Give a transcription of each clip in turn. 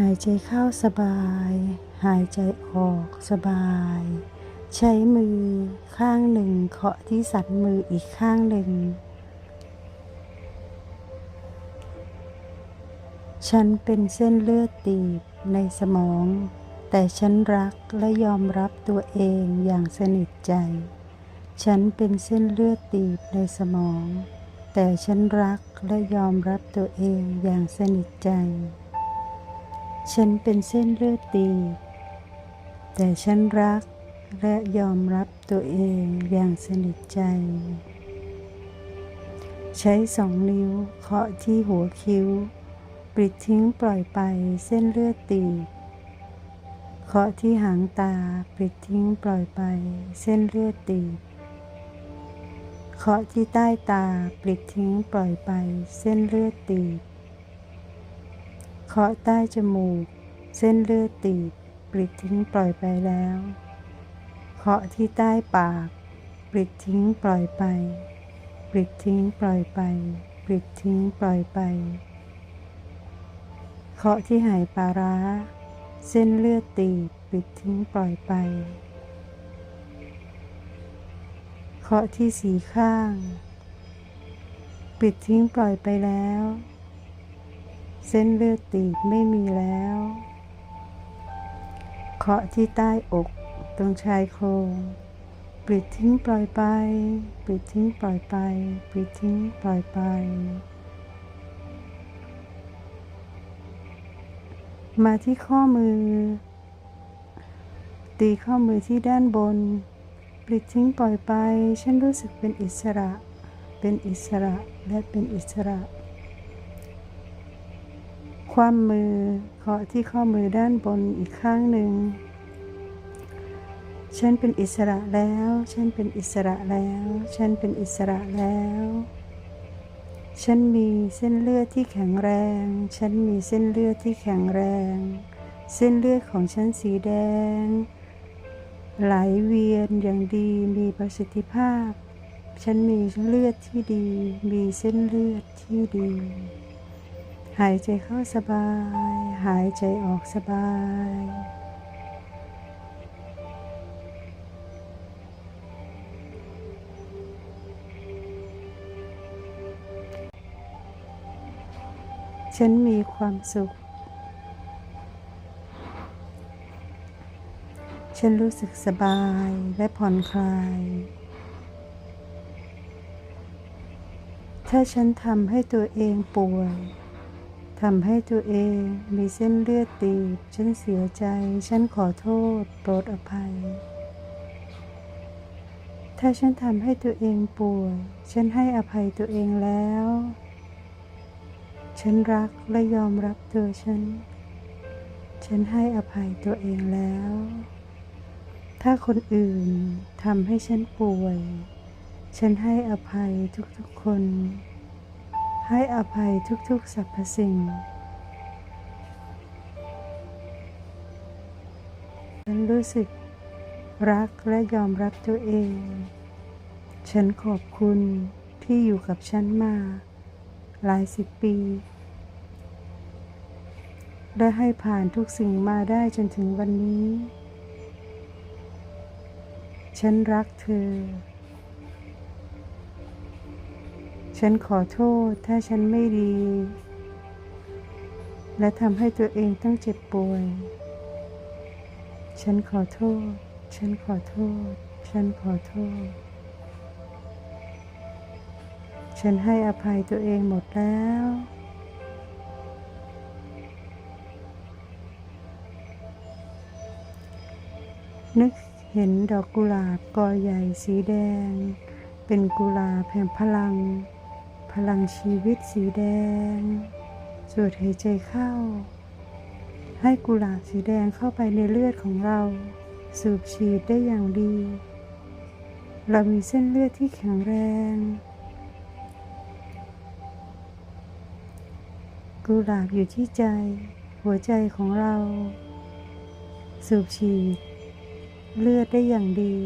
หายใจเข้าสบาย หายใจออกสบาย ใช้มือข้างหนึ่งเคาะที่สันมืออีกข้างหนึ่ง ฉันเป็นเส้นเลือดตีบในสมอง แต่ฉันรักและยอมรับตัวเองอย่างสนิทใจ ฉันเป็นเส้นเลือดตีบในสมอง แต่ฉันรักและยอมรับตัวเองอย่างสนิทใจ ฉันเป็นเส้นเลือดตี แต่ฉันรักและยอมรับตัวเองอย่างสนิทใจ ใช้สองนิ้วเคาะที่หัวคิ้วปลิดทิ้งปล่อยไปเส้นเลือดตีเคาะที่หางตาปลิดทิ้งปล่อยไปเส้นเลือดตีเคาะที่ใต้ตาปลิดทิ้งปล่อยไปเส้นเลือดตีบ เคาะใต้จมูก เส้นเลือดตีบปลิดทิ้งปล่อยไปแล้ว เคาะที่ใต้ปากปลิดทิ้งปล่อยไปปลิดทิ้งปล่อยไปปลิดทิ้งปล่อยไป เคาะที่หายปาร้า เส้นเลือดตีบปิดทิ้งปล่อยไป เคาะที่สีข้าง ปิดทิ้งปล่อยไปแล้ว เส้นเลือดตีบไม่มีแล้ว เคาะที่ใต้อกตรงชายโครงปิดทิ้งปล่อยไป ปิดทิ้งปล่อยไป ปิดทิ้งปล่อยไป มาที่ข้อมือ ตีข้อมือที่ด้านบนปลิดทิ้งปล่อยไป ฉันรู้สึกเป็นอิสระ เป็นอิสระและเป็นอิสระ ความมือเคาะที่ข้อมือด้านบนอีกข้างหนึ่ง ฉันเป็นอิสระแล้ว ฉันเป็นอิสระแล้ว ฉันเป็นอิสระแล้ว ฉันมีเส้นเลือดที่แข็งแรง ฉันมีเส้นเลือดที่แข็งแรง เส้นเลือดของฉันสีแดง ไหลเวียนอย่างดีมีประสิทธิภาพ ฉันมีเลือดที่ดี มีเส้นเลือดที่ดี หายใจเข้าสบาย หายใจออกสบาย ฉันมีความสุข ฉันรู้สึกสบายและผ่อนคลาย ถ้าฉันทำให้ตัวเองป่วย ทำให้ตัวเองมีเส้นเลือดตีบ ฉันเสียใจ ฉันขอโทษ โปรดอภัย ถ้าฉันทำให้ตัวเองป่วย ฉันให้อภัยตัวเองแล้ว ฉันรักและยอมรับตัวฉัน ฉันให้อภัยตัวเองแล้ว ถ้าคนอื่นทำให้ฉันป่วย ฉันให้อภัยทุกๆคน ให้อภัยทุกๆสรรพสิ่ง ฉันรู้สึกรักและยอมรับตัวเอง ฉันขอบคุณที่อยู่กับฉันมา หลายสิบปี ได้ให้ผ่านทุกสิ่งมาได้จนถึงวันนี้ ฉันรักเธอ ฉันขอโทษถ้าฉันไม่ดี และทำให้ตัวเองต้องเจ็บป่วย ฉันขอโทษ ฉันขอโทษ ฉันขอโทษ ฉันให้อภัยตัวเองหมดแล้ว นึกเห็นดอกกุหลาบกอใหญ่สีแดง เป็นกุหลาบแห่งพลัง พลังชีวิตสีแดง สูดหายใจเข้า ให้กุหลาบสีแดงเข้าไปในเลือดของเรา สูบฉีดได้อย่างดี เรามีเส้นเลือดที่แข็งแรง กุหลาบอยู่ที่ใจ หัวใจของเรา สูบฉีด เลือดได้อย่างดี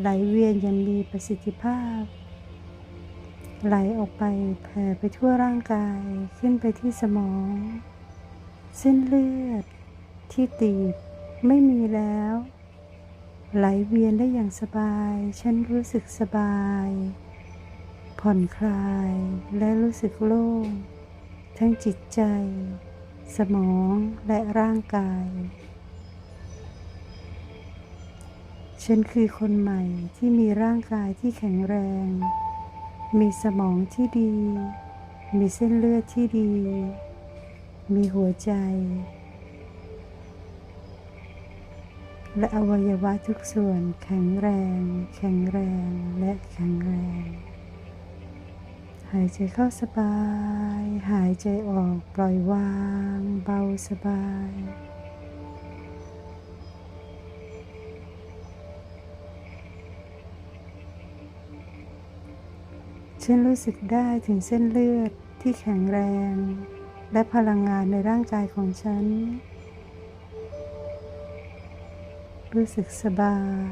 ไหลเวียนอย่างมีประสิทธิภาพ ไหลออกไปแผ่ไปทั่วร่างกายขึ้นไปที่สมอง เส้นเลือดที่ตีบไม่มีแล้ว ไหลเวียนได้อย่างสบาย ฉันรู้สึกสบาย ผ่อนคลายและรู้สึกโล่ง ทั้งจิตใจ สมองและร่างกาย ฉันคือคนใหม่ที่มีร่างกายที่แข็งแรง มีสมองที่ดี มีเส้นเลือดที่ดี มีหัวใจ และอวัยวะทุกส่วนแข็งแรง แข็งแรงและแข็งแรง หายใจเข้าสบาย หายใจออกปล่อยวาง เบาสบาย ฉันรู้สึกได้ถึงเส้นเลือดที่แข็งแรง และพลังงานในร่างกายของฉัน รู้สึกสบาย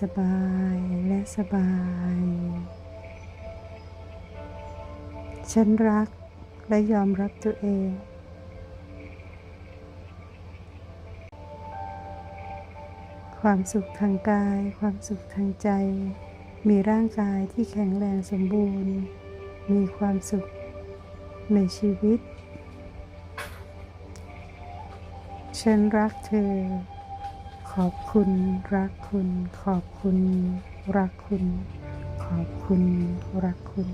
สบายและสบาย ฉันรักและยอมรับตัวเองความสุขทางกาย ความสุขทางใจ มีร่างกายที่แข็งแรงสมบูรณ์ มีความสุขในชีวิต ฉันรักเธอ ขอบคุณ รักคุณ ขอบคุณ รักคุณ ขอบคุณ รักคุณ